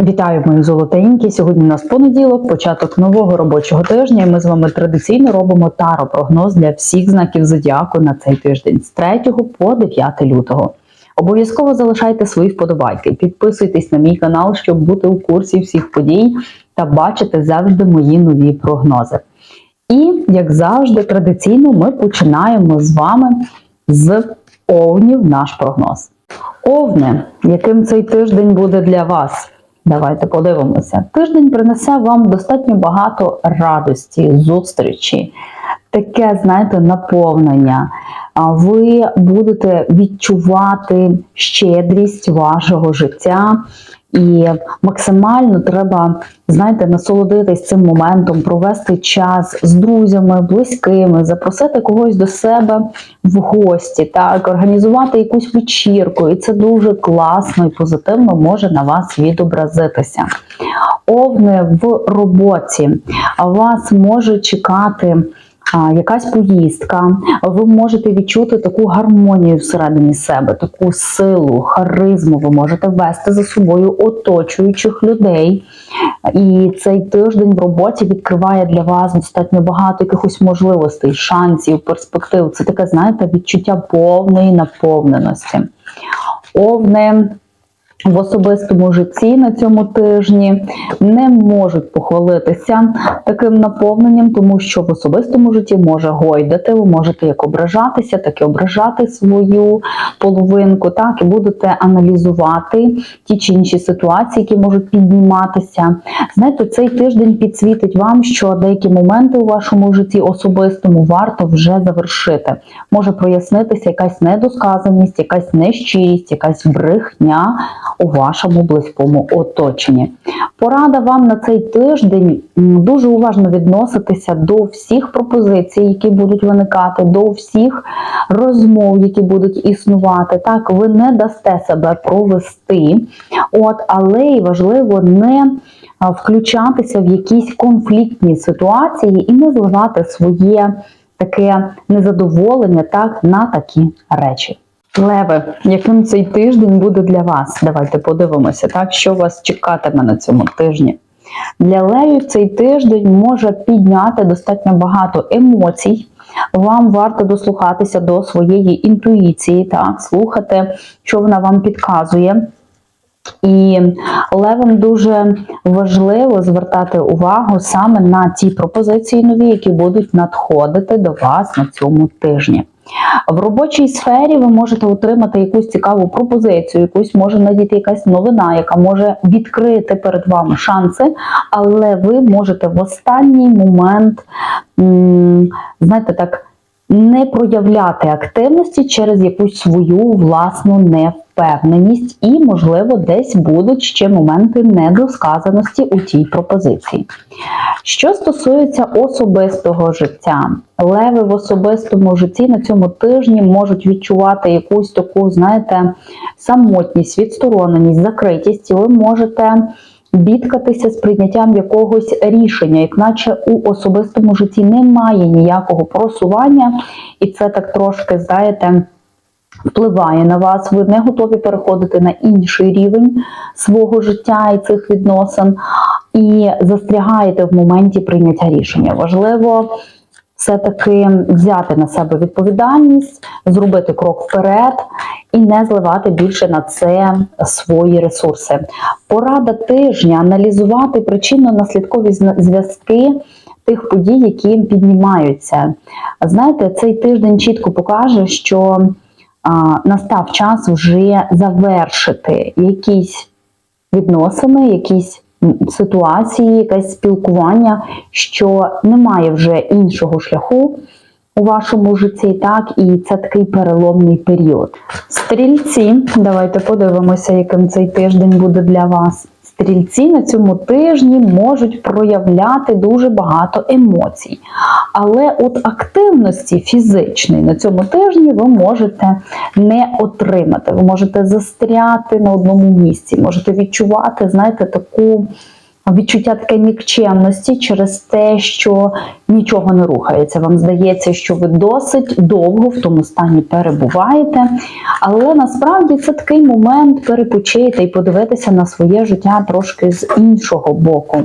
Вітаю, мої золотенькі. Сьогодні у нас понеділок, початок нового робочого тижня. і Ми з вами традиційно робимо таро-прогноз для всіх знаків зодіаку на цей тиждень з 3 по 9 лютого. Обов'язково залишайте свої вподобайки, підписуйтесь на мій канал, щоб бути у курсі всіх подій та бачити завжди мої нові прогнози. І, як завжди, традиційно ми починаємо з вами з овнів наш прогноз. Овне, яким цей тиждень буде для вас? Давайте подивимося. Тиждень принесе вам достатньо багато радості, зустрічі, таке, знаєте, наповнення. Ви будете відчувати щедрість вашого життя. І максимально треба, знаєте, насолодитись цим моментом, провести час з друзями, близькими, запросити когось до себе в гості, так, організувати якусь вечірку, і це дуже класно і позитивно може на вас відобразитися. Овни в роботі вас може чекати. Якась поїздка, ви можете відчути таку гармонію всередині себе, таку силу, харизму. Ви можете вести за собою оточуючих людей. І цей тиждень в роботі відкриває для вас достатньо багато якихось можливостей, шансів, перспектив. Це таке, знаєте, відчуття повної наповненості. Овни в особистому житті на цьому тижні не можуть похвалитися таким наповненням, тому що в особистому житті може гойдати, ви можете як ображатися, так і ображати свою половинку, так і будете аналізувати ті чи інші ситуації, які можуть підніматися. Знаєте, цей тиждень підсвітить вам, що деякі моменти у вашому житті особистому варто вже завершити. Може прояснитися якась недосказаність, якась нещирість, якась брехня у вашому близькому оточенні. Порада вам на цей тиждень дуже уважно відноситися до всіх пропозицій, які будуть виникати, до всіх розмов, які будуть існувати. Так, ви не дасте себе провести, от, але й важливо не включатися в якісь конфліктні ситуації і не зливати своє таке незадоволення так, на такі речі. Леви, яким цей тиждень буде для вас? Давайте подивимося, так, що вас чекатиме на цьому тижні. Для левів цей тиждень може підняти достатньо багато емоцій. Вам варто дослухатися до своєї інтуїції, так, слухати, що вона вам підказує. І левам дуже важливо звертати увагу саме на ті пропозиції нові, які будуть надходити до вас на цьому тижні. В робочій сфері ви можете отримати якусь цікаву пропозицію, якусь може надійти якась новина, яка може відкрити перед вами шанси, але ви можете в останній момент, знаєте, так. Не проявляти активності через якусь свою власну невпевненість, і, можливо, десь будуть ще моменти недосказаності у тій пропозиції. Що стосується особистого життя, леви в особистому житті на цьому тижні можуть відчувати якусь таку, знаєте, самотність, відстороненість, закритість, і ви можете бідкатися з прийняттям якогось рішення, як наче у особистому житті немає ніякого просування, і це так трошки, знаєте, впливає на вас, ви не готові переходити на інший рівень свого життя і цих відносин, і застрягаєте в моменті прийняття рішення. Важливо все-таки взяти на себе відповідальність, зробити крок вперед і не зливати більше на це свої ресурси. Порада тижня аналізувати причинно-наслідкові зв'язки. Тих подій, які піднімаються. Знаєте, цей тиждень чітко покаже, що настав час вже завершити якісь відносини, якісь ситуації, якесь спілкування, що немає вже іншого шляху у вашому житті, так, і це такий переломний період. Стрільці, давайте подивимося, яким цей тиждень буде для вас. Стрільці на цьому тижні можуть проявляти дуже багато емоцій. Але от активності фізичної на цьому тижні ви можете не отримати. Ви можете застряти на одному місці, можете відчувати, знаєте, таку відчуття таке нікчемності через те, що нічого не рухається. Вам здається, що ви досить довго в тому стані перебуваєте, але насправді це такий момент перепочити і подивитися на своє життя трошки з іншого боку.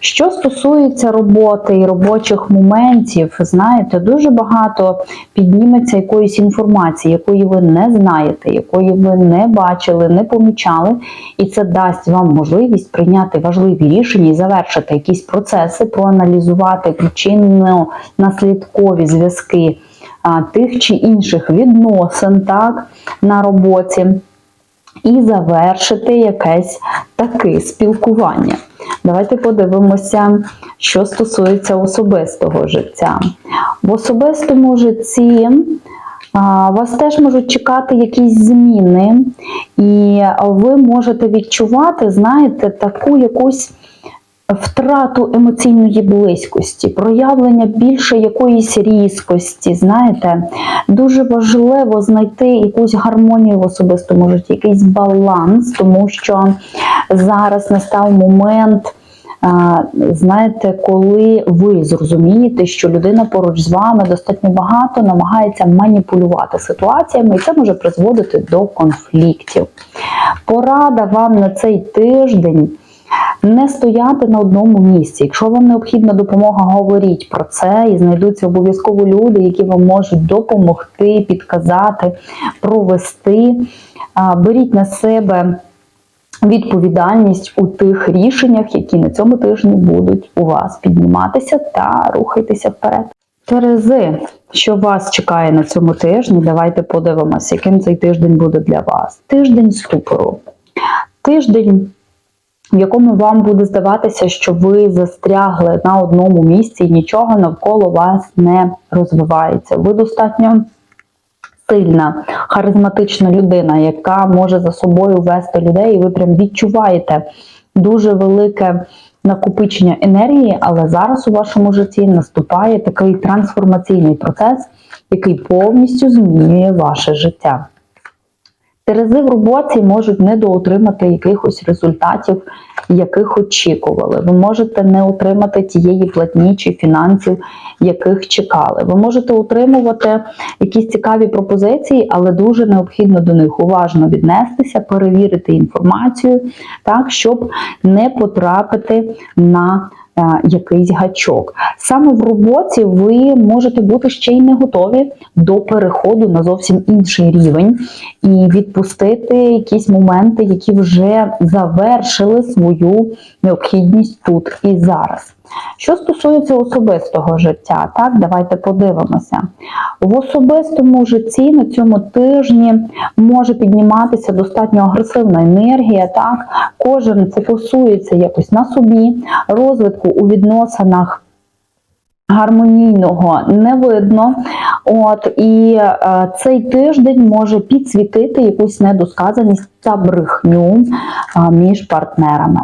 Що стосується роботи і робочих моментів, знаєте, дуже багато підніметься якоїсь інформації, якої ви не знаєте, якої ви не бачили, не помічали, і це дасть вам можливість прийняти важливі рішення і завершити якісь процеси, проаналізувати причинно-наслідкові зв'язки а, тих чи інших відносин так, на роботі. І завершити якесь таке спілкування. Давайте подивимося, що стосується особистого життя. В особистому житті вас теж можуть чекати якісь зміни, і ви можете відчувати, знаєте, таку якусь втрату емоційної близькості, проявлення більше якоїсь різкості. Знаєте, дуже важливо знайти якусь гармонію в особистому житті, якийсь баланс, тому що зараз настав момент. Знаєте, коли ви зрозумієте, що людина поруч з вами достатньо багато намагається маніпулювати ситуаціями, і це може призводити до конфліктів. Порада вам на цей тиждень не стояти на одному місці. Якщо вам необхідна допомога, говоріть про це і знайдуться обов'язково люди, які вам можуть допомогти, підказати, провести. Беріть на себе відповідальність у тих рішеннях, які на цьому тижні будуть у вас підніматися та рухайтеся вперед. Терези, що вас чекає на цьому тижні? Давайте подивимося, яким цей тиждень буде для вас. Тиждень ступору. Тиждень в якому вам буде здаватися, що ви застрягли на одному місці і нічого навколо вас не розвивається. Ви достатньо сильна, харизматична людина, яка може за собою вести людей, і ви прям відчуваєте дуже велике накопичення енергії, але зараз у вашому житті наступає такий трансформаційний процес, який повністю змінює ваше життя. Терези в роботі можуть недоотримати якихось результатів, яких очікували. Ви можете не отримати тієї платні чи фінансів, яких чекали. Ви можете отримувати якісь цікаві пропозиції, але дуже необхідно до них уважно віднестися, перевірити інформацію, так, щоб не потрапити на якийсь гачок. Саме в роботі ви можете бути ще й не готові до переходу на зовсім інший рівень і відпустити якісь моменти, які вже завершили свою необхідність тут і зараз. Що стосується особистого життя, так, давайте подивимося. В особистому житті на цьому тижні може підніматися достатньо агресивна енергія. Так, кожен фокусується якось на собі, розвитку у відносинах. Гармонійного не видно, от і е, цей тиждень може підсвітити якусь недосказаність та брехню е, між партнерами.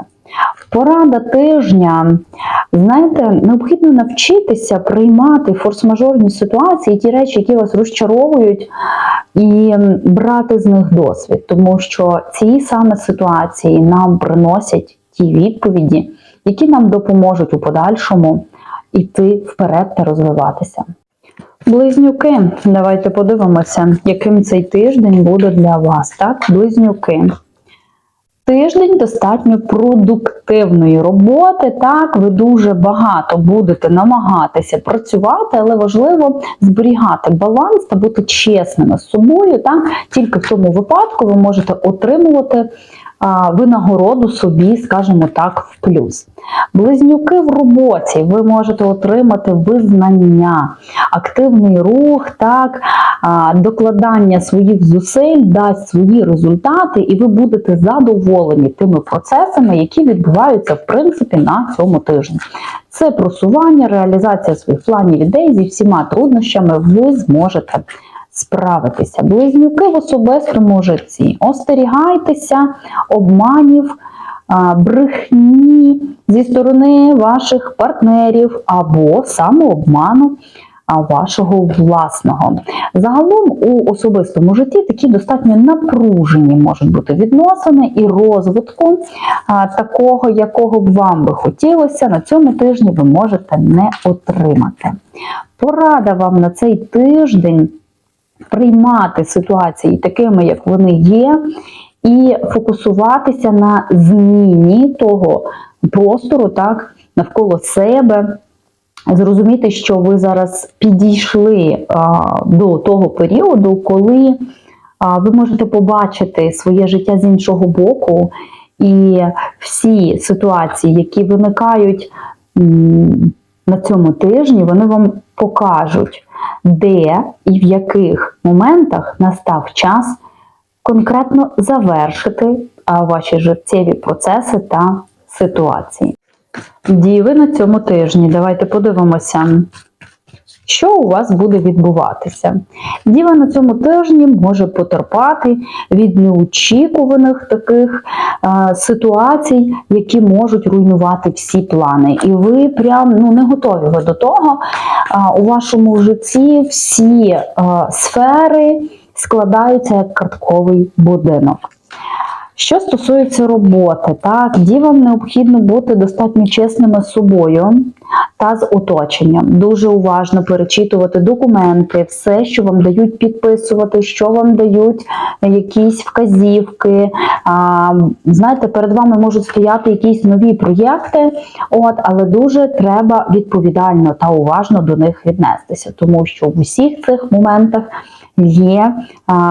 Порада тижня. Знаєте, необхідно навчитися приймати форс-мажорні ситуації, ті речі, які вас розчаровують, і брати з них досвід, тому що ці саме ситуації нам приносять ті відповіді, які нам допоможуть у подальшому йти вперед та розвиватися. Близнюки, давайте подивимося, яким цей тиждень буде для вас. Так, близнюки. Тиждень достатньо продуктивної роботи. Так, ви дуже багато будете намагатися працювати, але важливо зберігати баланс та бути чесними з собою. Так, тільки в цьому випадку ви можете отримувати винагороду собі, скажімо так, в плюс. Близнюки в роботі ви можете отримати визнання, активний рух, так, докладання своїх зусиль дасть свої результати, і ви будете задоволені тими процесами, які відбуваються в принципі на цьому тижні. Це просування, реалізація своїх планів ідей зі всіма труднощами ви зможете справитися. Близнюки в особистому житті. Остерігайтеся обманів, брехні зі сторони ваших партнерів або самообману вашого власного. Загалом у особистому житті такі достатньо напружені можуть бути відносини і розвитку такого, якого б вам би хотілося, на цьому тижні ви можете не отримати. Порада вам на цей тиждень приймати ситуації такими, як вони є, і фокусуватися на зміні того простору, так, навколо себе. Зрозуміти, що ви зараз підійшли а, до того періоду, коли а, ви можете побачити своє життя з іншого боку, і всі ситуації, які виникають м, на цьому тижні, вони вам покажуть, де і в яких моментах настав час конкретно завершити ваші життєві процеси та ситуації. Діви на цьому тижні. Давайте подивимося, що у вас буде відбуватися. Діва на цьому тижні може потерпати від неочікуваних таких е, ситуацій, які можуть руйнувати всі плани. І ви прям ну, не готові ви до того. А, у вашому житті всі е, сфери складаються як картковий будинок. Що стосується роботи, так, дівам необхідно бути достатньо чесними з собою та з оточенням. Дуже уважно перечитувати документи, все, що вам дають підписувати, що вам дають якісь вказівки. А, знаєте, перед вами можуть стояти якісь нові проєкти, от, але дуже треба відповідально та уважно до них віднестися, тому що в усіх цих моментах є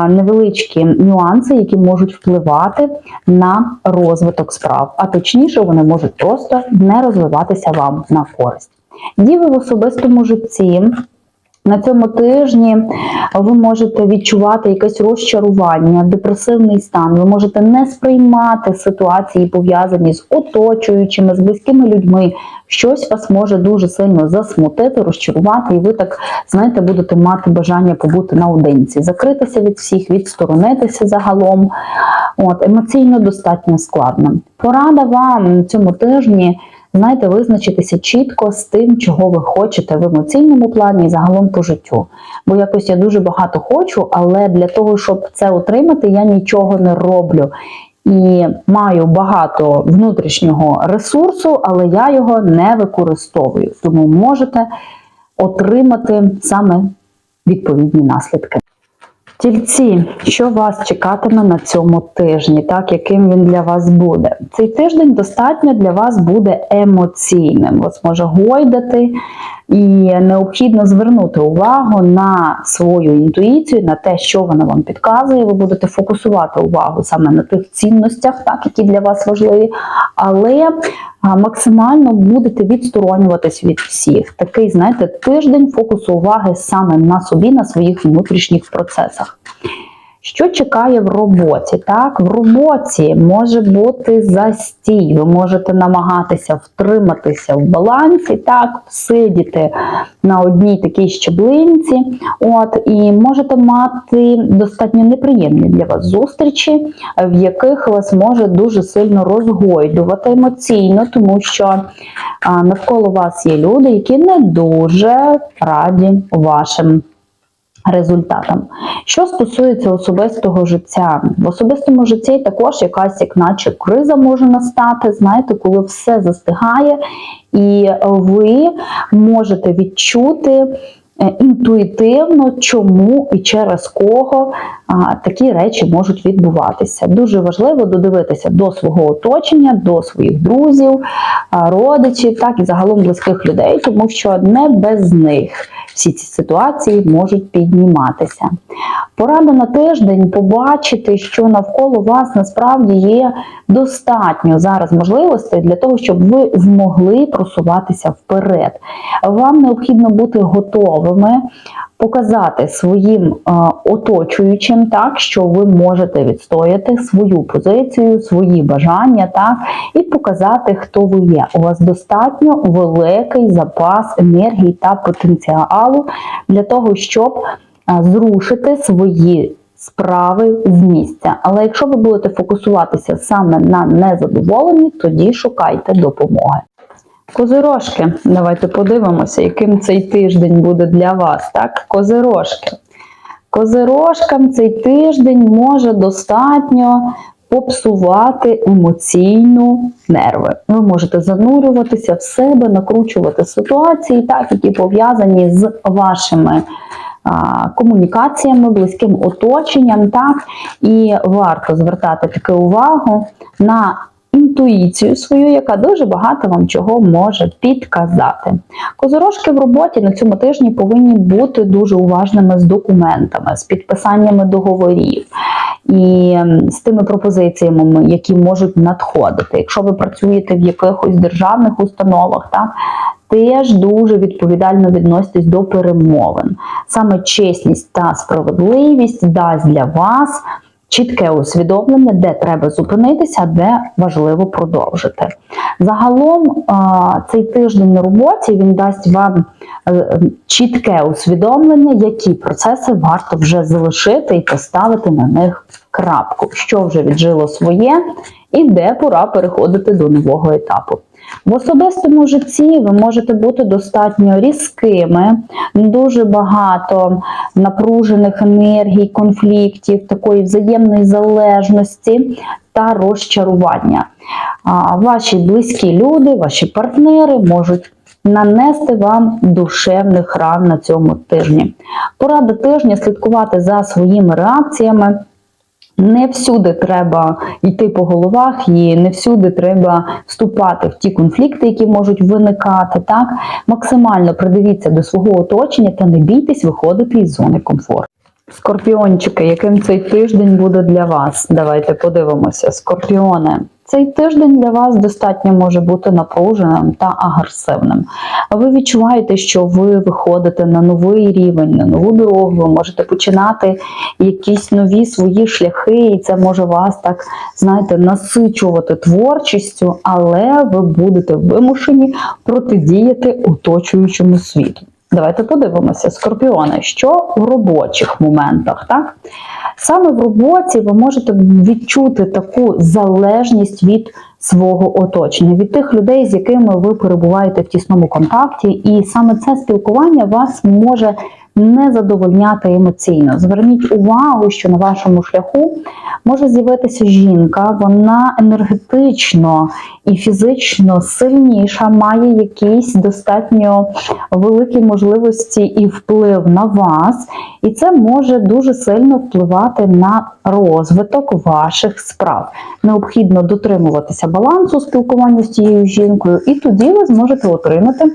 невеличкі нюанси, які можуть впливати на розвиток справ, а точніше, вони можуть просто не розвиватися вам на користь. Діви в особистому житті. На цьому тижні ви можете відчувати якесь розчарування, депресивний стан. Ви можете не сприймати ситуації, пов'язані з оточуючими, з близькими людьми. Щось вас може дуже сильно засмутити, розчарувати, і ви так, знаєте, будете мати бажання побути наодинці, закритися від всіх, відсторонитися загалом. От, емоційно достатньо складно. Порада вам цьому тижні. Знаєте, визначитися чітко з тим, чого ви хочете в емоційному плані і загалом по життю. Бо якось я дуже багато хочу, але для того, щоб це отримати, я нічого не роблю. І маю багато внутрішнього ресурсу, але я його не використовую. Тому можете отримати саме відповідні наслідки. Тільці, що вас чекатиме на цьому тижні, так яким він для вас буде? Цей тиждень достатньо для вас буде емоційним. Вас може гойдати, і необхідно звернути увагу на свою інтуїцію, на те, що вона вам підказує. Ви будете фокусувати увагу саме на тих цінностях, так, які для вас важливі, але максимально будете відсторонюватись від всіх. Такий, знаєте, тиждень фокусу уваги саме на собі, на своїх внутрішніх процесах. Що чекає в роботі? Так, в роботі може бути застій. Ви можете намагатися втриматися в балансі, так, сидіти на одній такій щеблинці. От, і можете мати достатньо неприємні для вас зустрічі, в яких вас може дуже сильно розгойдувати емоційно, тому що навколо вас є люди, які не дуже раді вашим результатам. Що стосується особистого життя, в особистому житті також якась, як наче криза може настати, знаєте, коли все застигає, і ви можете відчути. Е, Інтуїтивно, чому і через кого такі речі можуть відбуватися. Дуже важливо додивитися до свого оточення, до своїх друзів, родичів, так і загалом близьких людей, тому що не без них всі ці ситуації можуть підніматися. Порада на тиждень побачити, що навколо вас насправді є достатньо зараз можливостей для того, щоб ви змогли просуватися вперед. Вам необхідно бути готовими. Показати своїм е, оточуючим так, що ви можете відстояти свою позицію, свої бажання, так, і показати, хто ви є. У вас достатньо великий запас енергії та потенціалу для того, щоб е, зрушити свої справи з місця. Але якщо ви будете фокусуватися саме на незадоволенні, тоді шукайте допомоги. Козирожки, давайте подивимося, яким цей тиждень буде для вас. Так, козирожки. Козирожкам цей тиждень може достатньо попсувати емоційну нерви. Ви можете занурюватися в себе, накручувати ситуації, так, які пов'язані з вашими комунікаціями, близьким оточенням, так, і варто звертати таку увагу на інтуїцію свою, яка дуже багато вам чого може підказати. Козорожки в роботі на цьому тижні повинні бути дуже уважними з документами, з підписаннями договорів і з тими пропозиціями, які можуть надходити. Якщо ви працюєте в якихось державних установах, так. Теж дуже відповідально відноситесь до перемовин. Саме чесність та справедливість дасть для вас чітке усвідомлення, де треба зупинитися, де важливо продовжити. Загалом цей тиждень на роботі він дасть вам е, чітке усвідомлення, які процеси варто вже залишити і поставити на них крапку, що вже віджило своє, і де пора переходити до нового етапу. В особистому житті ви можете бути достатньо різкими, дуже багато напружених енергій, конфліктів, такої взаємної залежності та розчарування. Ваші близькі люди, ваші партнери можуть нанести вам душевних ран на цьому тижні. Порада тижня слідкувати за своїми реакціями. Не всюди треба йти по головах, і не всюди треба вступати в ті конфлікти, які можуть виникати. Так максимально придивіться до свого оточення та не бійтесь виходити із зони комфорту. Скорпіончики, яким цей тиждень буде для вас? Давайте подивимося. Скорпіони. Цей тиждень для вас достатньо може бути напруженим та агресивним. Ви відчуваєте, що ви виходите на новий рівень, на нову дорогу, ви можете починати якісь нові свої шляхи, і це може вас так, знаєте, насичувати творчістю, але ви будете вимушені протидіяти оточуючому світу. Давайте подивимося, скорпіони, що в робочих моментах, так? Саме в роботі ви можете відчути таку залежність від свого оточення, від тих людей, з якими ви перебуваєте в тісному контакті, і саме це спілкування вас може не задовольняти емоційно. Зверніть увагу, що на вашому шляху може з'явитися жінка, вона енергетично і фізично сильніша, має якісь достатньо великі можливості і вплив на вас, і це може дуже сильно впливати на розвиток ваших справ. Необхідно дотримуватися балансу спілкування з тією жінкою, і тоді ви зможете отримати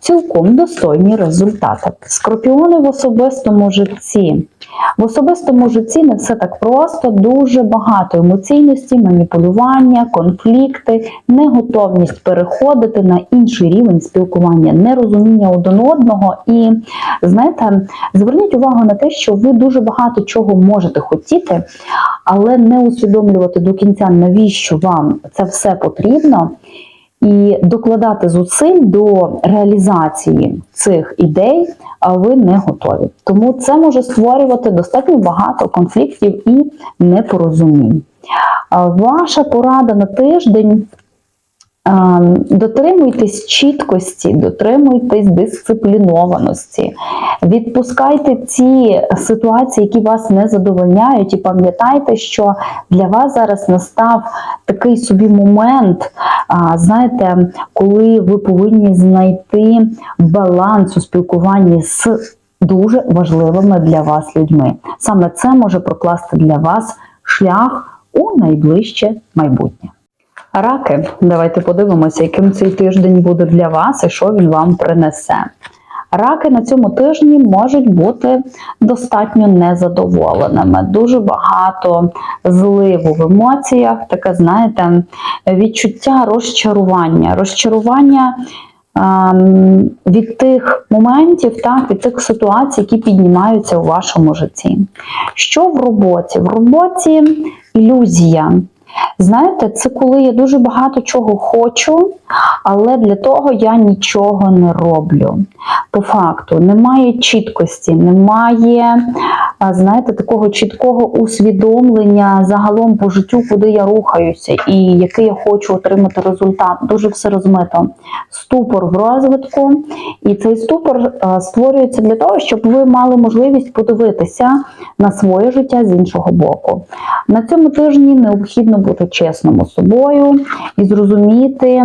цілком достойні результати. Скорпіони в особистому житті. В особистому житті не все так просто, дуже багато емоційності, маніпулювання, конфлікти, неготовність переходити на інший рівень спілкування, нерозуміння один одного. І знаєте, зверніть увагу на те, що ви дуже багато чого можете хотіти, але не усвідомлювати до кінця, навіщо вам це все потрібно і докладати зусиль до реалізації цих ідей, ви не готові. Тому це може створювати достатньо багато конфліктів і непорозумінь. Ваша порада на тиждень. Ем, Дотримуйтесь чіткості, дотримуйтесь дисциплінованості, відпускайте ці ситуації, які вас не задовольняють, і пам'ятайте, що для вас зараз настав такий собі момент, знаєте, коли ви повинні знайти баланс у спілкуванні з дуже важливими для вас людьми. Саме це може прокласти для вас шлях у найближче майбутнє. Раки, давайте подивимося, яким цей тиждень буде для вас і що він вам принесе. Раки на цьому тижні можуть бути достатньо незадоволеними. Дуже багато зливу в емоціях, таке, знаєте, відчуття розчарування. Розчарування ем, від тих моментів, так, від тих ситуацій, які піднімаються у вашому житті. Що в роботі? В роботі ілюзія. Знаєте, це коли я дуже багато чого хочу, але для того я нічого не роблю. По факту, немає чіткості, немає, знаєте, такого чіткого усвідомлення загалом по життю, куди я рухаюся і який я хочу отримати результат. Дуже все розмито. Ступор в розвитку, і цей ступор створюється для того, щоб ви мали можливість подивитися на своє життя з іншого боку. На цьому тижні необхідно бути чесним з собою і зрозуміти,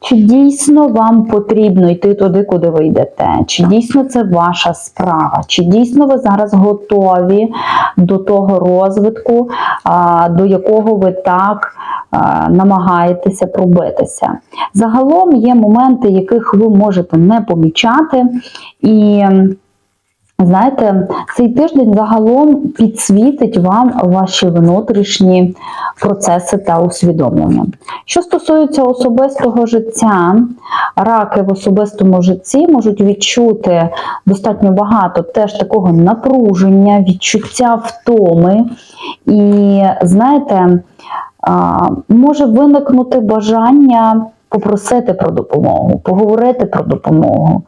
чи дійсно вам потрібно йти туди, куди ви йдете, чи дійсно це ваша справа, чи дійсно ви зараз готові до того розвитку, до якого ви так намагаєтеся пробитися. Загалом є моменти, яких ви можете не помічати, і Знаєте, цей тиждень загалом підсвітить вам ваші внутрішні процеси та усвідомлення. Що стосується особистого життя, раки в особистому житті можуть відчути достатньо багато теж такого напруження, відчуття втоми. І знаєте, може виникнути бажання попросити про допомогу, поговорити про допомогу.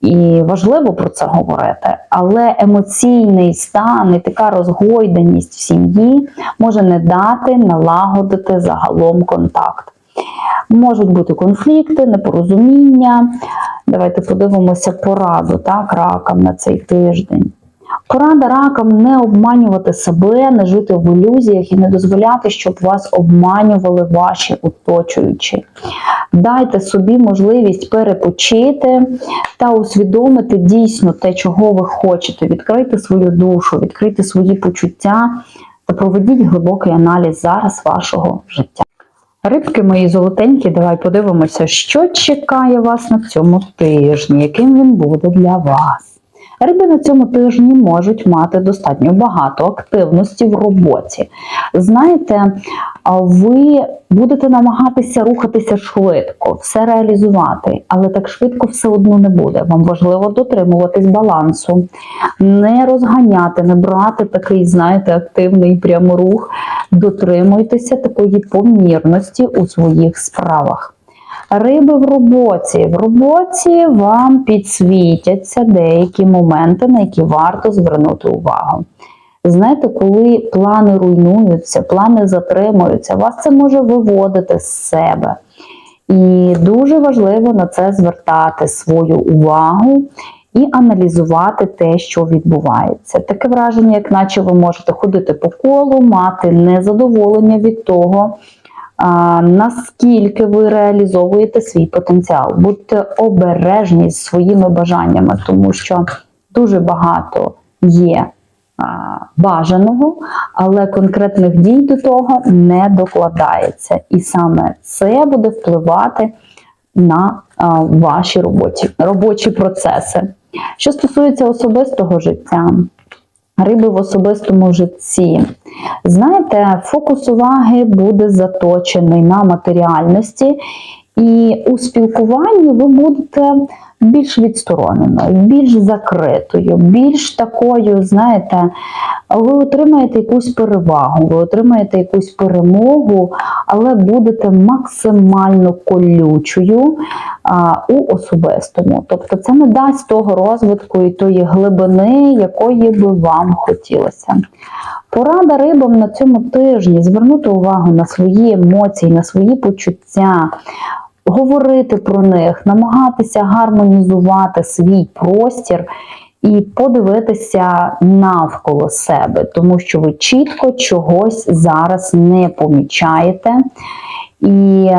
І важливо про це говорити, але емоційний стан і така розгойданість в сім'ї може не дати налагодити загалом контакт. Можуть бути конфлікти, непорозуміння. Давайте подивимося пораду так, ракам на цей тиждень. Порада ракам не обманювати себе, не жити в ілюзіях і не дозволяти, щоб вас обманювали ваші оточуючі. Дайте собі можливість перепочити та усвідомити дійсно те, чого ви хочете. Відкрийте свою душу, відкрийте свої почуття та проведіть глибокий аналіз зараз вашого життя. Рибки мої золотенькі, давай подивимося, що чекає вас на цьому тижні, яким він буде для вас. Риби на цьому тижні можуть мати достатньо багато активності в роботі. Знаєте, ви будете намагатися рухатися швидко, все реалізувати, але так швидко все одно не буде. Вам важливо дотримуватись балансу, не розганяти, не брати такий, знаєте, активний прямо рух. Дотримуйтеся такої помірності у своїх справах. Риби в роботі. В роботі вам підсвітяться деякі моменти, на які варто звернути увагу. Знаєте, коли плани руйнуються, плани затримуються, вас це може виводити з себе. І дуже важливо на це звертати свою увагу і аналізувати те, що відбувається. Таке враження, як наче ви можете ходити по колу, мати незадоволення від того, наскільки ви реалізовуєте свій потенціал. Будьте обережні з своїми бажаннями, тому що дуже багато є бажаного, але конкретних дій до того не докладається. І саме це буде впливати на ваші робочі, робочі процеси. Що стосується особистого життя, риби в особистому житті. Знаєте, фокус уваги буде заточений на матеріальності, і у спілкуванні ви будете більш відстороненою, більш закритою, більш такою, знаєте, ви отримаєте якусь перевагу, ви отримаєте якусь перемогу, але будете максимально колючою а, у особистому. Тобто це не дасть того розвитку і тої глибини, якої би вам хотілося. Порада рибам на цьому тижні звернути увагу на свої емоції, на свої почуття, говорити про них, намагатися гармонізувати свій простір і подивитися навколо себе, тому що ви чітко чогось зараз не помічаєте. І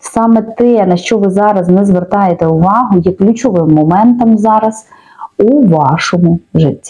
саме те, на що ви зараз не звертаєте увагу, є ключовим моментом зараз у вашому житті.